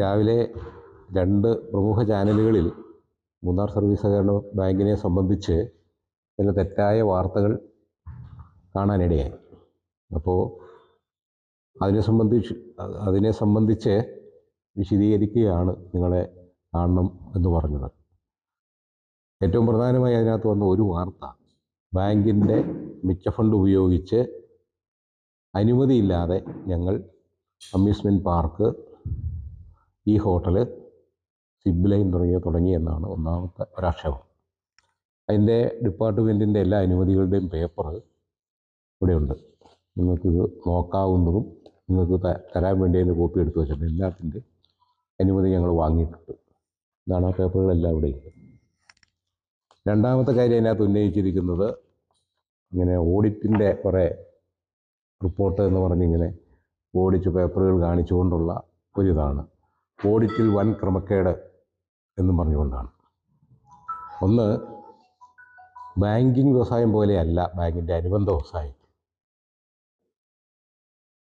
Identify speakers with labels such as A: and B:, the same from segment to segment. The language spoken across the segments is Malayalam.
A: രാവിലെ രണ്ട് പ്രമുഖ ചാനലുകളിൽ മൂന്നാർ സർവീസ് സഹകരണ ബാങ്കിനെ സംബന്ധിച്ച് ചില തെറ്റായ വാർത്തകൾ കാണാനിടയായി. അപ്പോൾ അതിനെ സംബന്ധിച്ച് അതിനെ സംബന്ധിച്ച് വിശദീകരിക്കുകയാണ് നിങ്ങളെ കാണണം എന്ന് പറഞ്ഞത്. ഏറ്റവും പ്രധാനമായി അതിനകത്ത് വന്ന ഒരു വാർത്ത ബാങ്കിന്റെ മിച്ച ഫണ്ട് ഉപയോഗിച്ച് അനുമതിയില്ലാതെ ഞങ്ങൾ അമ്യൂസ്മെന്റ് പാർക്ക് ഈ ഹോട്ടൽ സിബ് ലൈൻ തുടങ്ങിയ തുടങ്ങിയെന്നാണ് ഒന്നാമത്തെ ഒരാക്ഷേപം അതിന്റെ ഡിപ്പാർട്ട്മെന്റിന്റെ എല്ലാ അനുമതികളുടെയും പേപ്പർ ഇവിടെയുണ്ട്. നിങ്ങൾക്കിത് നോക്കാവുന്നതും നിങ്ങൾക്ക് തരാൻ വേണ്ടി അതിന്റെ കോപ്പി എടുത്തു വെച്ചിട്ടുണ്ട്. എല്ലാത്തിന്റെ അനുമതി ഞങ്ങൾ വാങ്ങിയിട്ടുണ്ട്. ഇതാണ് ആ പേപ്പറുകളെല്ലാം ഇവിടെയുണ്ട് രണ്ടാമത്തെ കാര്യം അതിനകത്ത് ഉന്നയിച്ചിരിക്കുന്നത് ഇങ്ങനെ ഓഡിറ്റിന്റെ കുറേ റിപ്പോർട്ട് എന്ന് പറഞ്ഞിങ്ങനെ ഓടിച്ച് പേപ്പറുകൾ കാണിച്ചുകൊണ്ടുള്ള ഒരിതാണ്. ഓഡിറ്റിൽ വൻ ക്രമക്കേട് എന്നും പറഞ്ഞുകൊണ്ടാണ്. ഒന്ന് ബാങ്കിങ് വ്യവസായം പോലെയല്ല ബാങ്കിന്റെ അനുബന്ധ വ്യവസായം.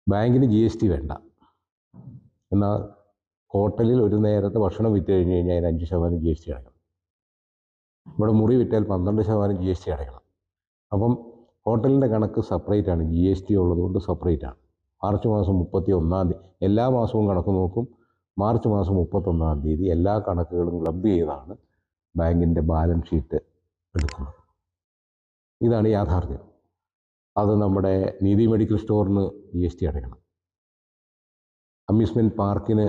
A: ബാങ്കിന് ജി എസ് ടി വേണ്ട. എന്നാൽ ഹോട്ടലിൽ ഒരു നേരത്തെ ഭക്ഷണം വിറ്റ് കഴിഞ്ഞ് കഴിഞ്ഞാൽ അതിന് അഞ്ച് ശതമാനം ജി എസ് ടി അടയ്ക്കണം. ഇവിടെ മുറി വിറ്റാൽ പന്ത്രണ്ട് ശതമാനം ജി എസ് ടി അടയ്ക്കണം. അപ്പം ഹോട്ടലിന്റെ കണക്ക് സെപ്പറേറ്റ് ആണ് ജി എസ് ടി ഉള്ളതുകൊണ്ട് സെപ്പറേറ്റ് ആണ് മാർച്ച് മാസം മുപ്പത്തി ഒന്നാം തീയതി എല്ലാ മാസവും കണക്ക് നോക്കും. മാർച്ച് മാസം മുപ്പത്തൊന്നാം തീയതി എല്ലാ കണക്കുകളും ക്ലബ് ചെയ്താണ് ബാങ്കിന്റെ ബാലൻസ് ഷീറ്റ് എടുക്കുന്നത്. ഇതാണ് യാഥാർത്ഥ്യം. അത് നമ്മുടെ നീതി മെഡിക്കൽ സ്റ്റോറിന് ജി എസ് ടി അടയ്ക്കണം. അമ്യൂസ്മെന്റ് പാർക്കിന്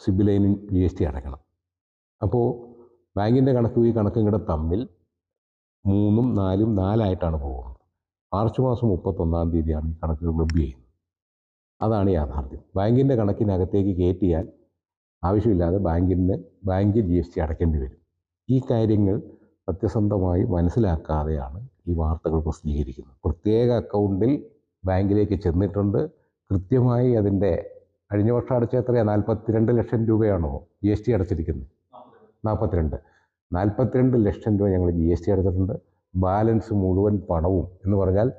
A: സിബിലൈനും ജി എസ് ടി അടയ്ക്കണം. അപ്പോൾ ബാങ്കിന്റെ കണക്കും ഈ കണക്കും കൂടെ തമ്മിൽ മൂന്നും നാലും നാലായിട്ടാണ് പോകുന്നത്. മാർച്ച് മാസം മുപ്പത്തൊന്നാം തീയതിയാണ് ഈ കണക്കുകൾ ക്ലബ് ചെയ്യുന്നത്. അതാണ് യാഥാർത്ഥ്യം. ബാങ്കിന്റെ കണക്കിനകത്തേക്ക് കയറ്റിയാൽ ആവശ്യമില്ലാതെ ബാങ്കിന് ബാങ്ക് ജി എസ് ടി അടയ്ക്കേണ്ടി വരും. ഈ കാര്യങ്ങൾ സത്യസന്ധമായി മനസ്സിലാക്കാതെയാണ് ഈ വാർത്തകൾ പ്രസിദ്ധീകരിക്കുന്നത്. പ്രത്യേക അക്കൗണ്ടിൽ ബാങ്കിലേക്ക് ചെന്നിട്ടുണ്ട്. കൃത്യമായി അതിന്റെ കഴിഞ്ഞ വർഷം അടച്ച എത്രയാണ് നാൽപ്പത്തിരണ്ട് ലക്ഷം രൂപയാണോ ജി എസ് ടി അടച്ചിരിക്കുന്നത്? നാൽപ്പത്തിരണ്ട് നാൽപ്പത്തിരണ്ട് ലക്ഷം രൂപ ഞങ്ങൾ ജി എസ് ടി അടച്ചിട്ടുണ്ട്. ബാലൻസ് മുഴുവൻ പണവും എന്ന് പറഞ്ഞാൽ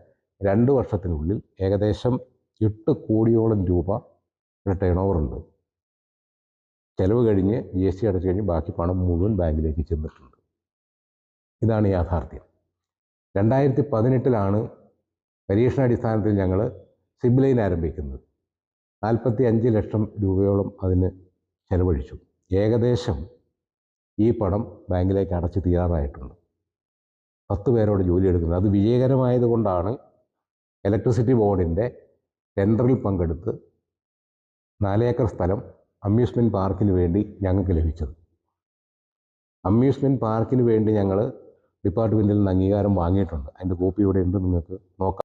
A: രണ്ട് വർഷത്തിനുള്ളിൽ ഏകദേശം എട്ട് കോടിയോളം രൂപ ടേൺ ഓവർ ഉണ്ട്. ചിലവ് കഴിഞ്ഞ് ജി എസ് ടി അടച്ചു കഴിഞ്ഞ് ബാക്കി പണം മുഴുവൻ ബാങ്കിലേക്ക് ചെന്നിട്ടുണ്ട്. ഇതാണ് യാഥാർത്ഥ്യം. രണ്ടായിരത്തി പതിനെട്ടിലാണ് പരീക്ഷണാടിസ്ഥാനത്തിൽ ഞങ്ങൾ സിബ് ലൈൻ ആരംഭിക്കുന്നത്. നാൽപ്പത്തി അഞ്ച് ലക്ഷം രൂപയോളം അതിന് ചെലവഴിച്ചു. ഏകദേശം ഈ പണം ബാങ്കിലേക്ക് അടച്ചു തീരാറായിട്ടുണ്ട്. പത്ത് പേരോട് ജോലി എടുക്കുന്നത്. അത് വിജയകരമായതുകൊണ്ടാണ് ഇലക്ട്രിസിറ്റി ബോർഡിന്റെ ടെൻഡറിൽ പങ്കെടുത്ത് നാലേക്കർ സ്ഥലം അമ്യൂസ്മെന്റ് പാർക്കിന് വേണ്ടി ഞങ്ങൾക്ക് ലഭിച്ചത്. അമ്യൂസ്മെന്റ് പാർക്കിന് വേണ്ടി ഞങ്ങൾ ഡിപ്പാർട്ട്മെന്റിൽ നിന്ന് അംഗീകാരം വാങ്ങിയിട്ടുണ്ട്. അതിന്റെ കോപ്പി ഇവിടെ ഉണ്ട്. നിങ്ങൾക്ക് നോക്കാം.